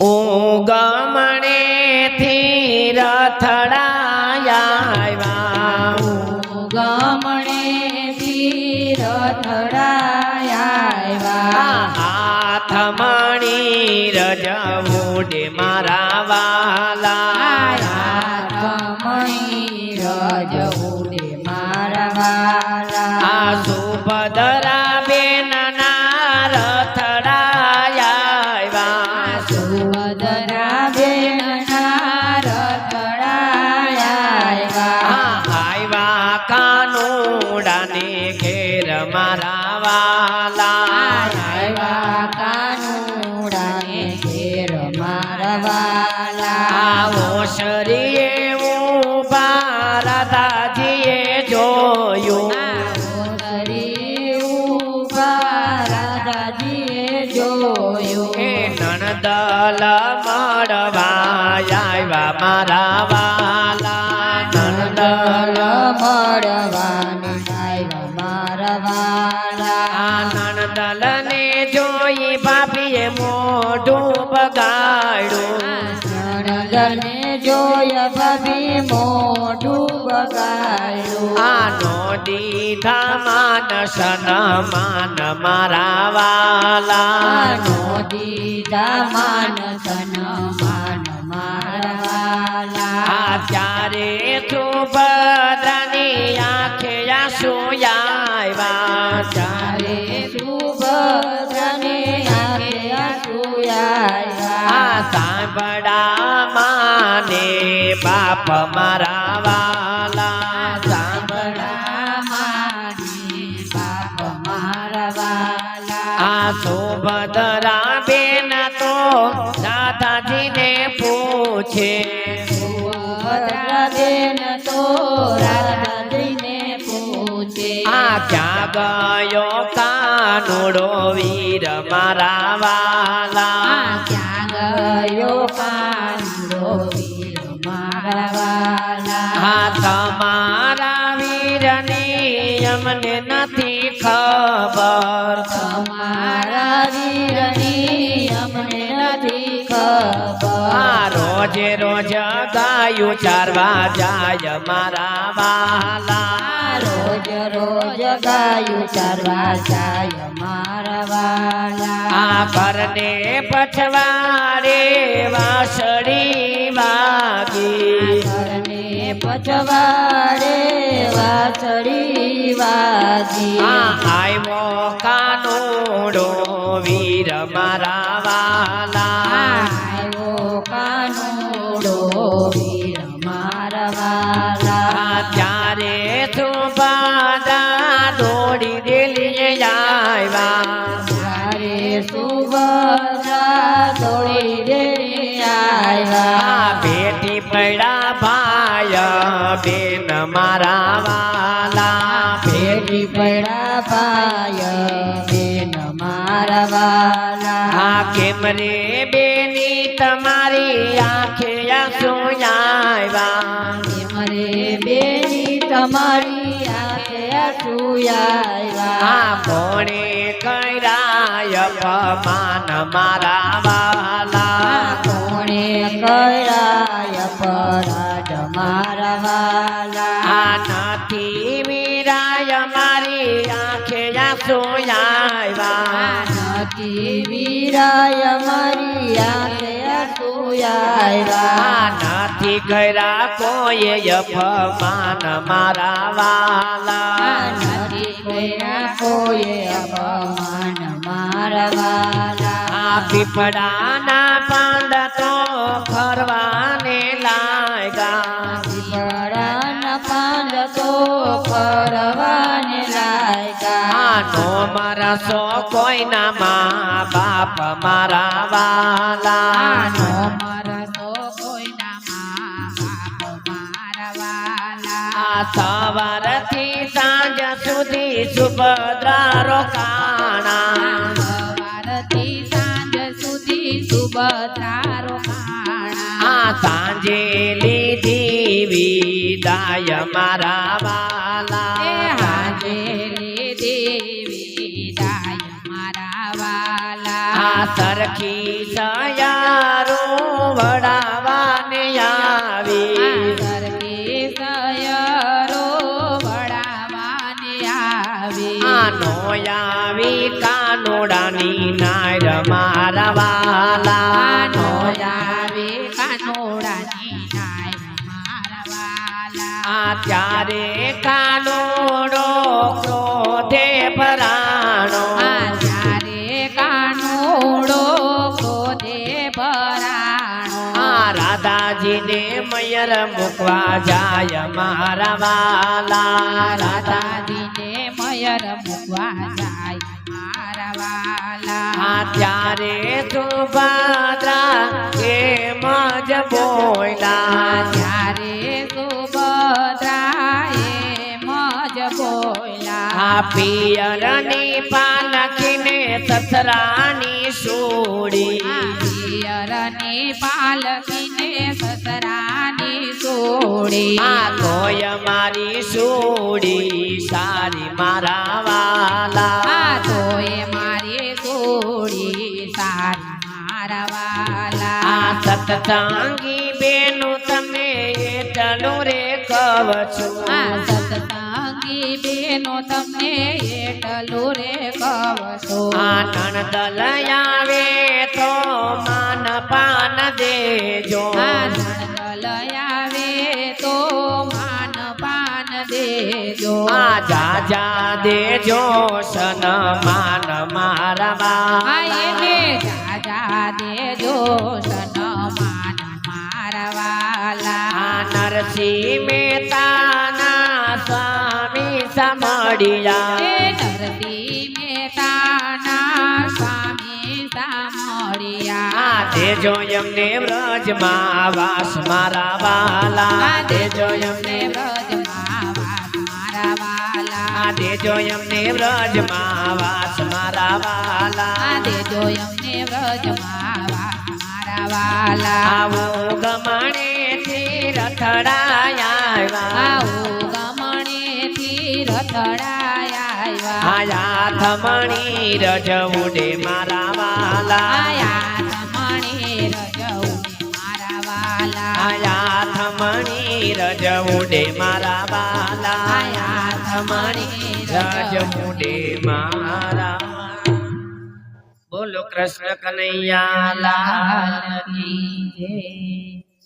ઓ ગમણેથી રથડાયા ગમણે તીર થડાયા હાથ મણી રજવોડે મારા વાલા. મારા વાલા. આવો શરીએ ઊભા રાધાજીએ જોયું. નણદલ મળવા આવ્યા મારા વાલા. નણદલ આ જોઈ મોઢું બગાડું બગાડ્યું જોયા ભાભી મોઢું બગાડ્યું. આનો દીધા માન સન્માન મારા વાલા. નો દીધા માન સન્માન સાંભળા માને બાપ મારા વાલા સાંભળા બાપ મારા વાલા. આ સુભદ્રા બેન તો દાદાજીને પૂછે સુભદ્રાબેન તો રાધાજીને પૂછે. આ ક્યાં ગયો કાનુડો વીર મારા વાલા ક્યાં ગયો કાંડો વીર મારા વાલા. તમારા વીરની અમને નથી ખબર. તમારા વીરની અમને નથી ખબર. રોજે રોજ ગાયું ચારવા જાય મારા વાલા. રોજ રોજ ગાયું ચારવા જાય આ પછવારે વાસળી વાગી. અને પછવારે વાસળી વાગી. આવ્યો કાનોડો વીર મારા વાલા. આવ્યો કાનોડો વીર મારા વાલા. ત્યારે તું સુબાદા દોડી દેલી આવ્યા તારે સુભદ્રા દોડી રે આવ્યા બેટી પડ્યા ભાય બેન મારા વાલા. ભેટી પડ્યા ભાય બેન મારા વાલા. આ કેમ રે બેની તમારી આંખે આંસુ આવ્યા મરે બેની તમારી આંખે આંસુ આવ્યા કોણે કરાય અપમાન મારા વાલા કોણે કર્યા પરાજ મારા વાલા આ નથી વીરાય મારી આંખે આંસુ આવ્યા નથી વીરાય મારી આંખે આંસુ આવ્યા નથી કર્યા કોઈ અપમાન મારા વાલા નથી કર્યા કોઈએ અપમાન મારા વાલા આ પીપળાના પાંદ તો ફરવાને લાગ્યા પીપળાના પાંદ તો ફરવાને લાગ્યા નો મારા સો કોઈના મા બાપ મારા વાલા નો મારા તો કોઈના મા બાપ મારા વાલા સવારથી સાંજ સુધી સુભદ્રા આજે લીધી વિદાય મારા વાલા. આજે લીધી વિદાય મારા વાલા. આ સરખી સયારો વડાવાને આવી. સરખી સયારો વડાવાને આવી. આનો આવી કાનોડાની નાર મારા વાલા. ત્યારે કાનુડો ક્રોધે ભરાણો આ ત્યારે કાનોડો ક્રોધે ભરાણો આ રાધાજીને મયર મૂકવા જાય મારા વાલા. રાધાજીને મયર મૂકવા જાય મારા વાલા. ત્યારે સુભદ્રા એમ જ બોયલા પિયરની પાલકીને સસરાની સોડી પિયરની પાલકીને સસરાની સોડી આ તોય મારી સોડી સારી મારા વાલા. આ તોય મારી સોડી સારી મારા વાલા. આ સતતાંગી બેનું તમે એટલું રે કવ છું. આ સતસંગી બેનો તમને એટલો રે કહું છું દલયાવે લયાવે તો માન પાન દેજો. આનંદ લયાવે તો માન પાન દેજો. આ જા જા દેજો સન માન મારા બા આ એને જાજા દેજો સન્માન મારા વાલા આ નરસિંહ એ નરસિંહ મહેતાના સ્વામી આ દેજો એમને વ્રજમાં વાસ મારા વાલા. દેજો દેજો એમને વ્રજમાં વાસ મારા વાલા આ દેજો એમને વ્રજમાં વાસ મારા વાલા. આ દેજો એમને વ્રજમાં વાસ મારા વાલા. આવો ગમણે થી રથડાયા આવું આયા થમણી રજઉડે મારા વાલા આયા તમણે રજઉને મારા વાલા આયા થમણી રજઉડે મારા વાલા આયા થમણી રજઉડે મારા બોલો કૃષ્ણ કનૈયા લાલ કી જય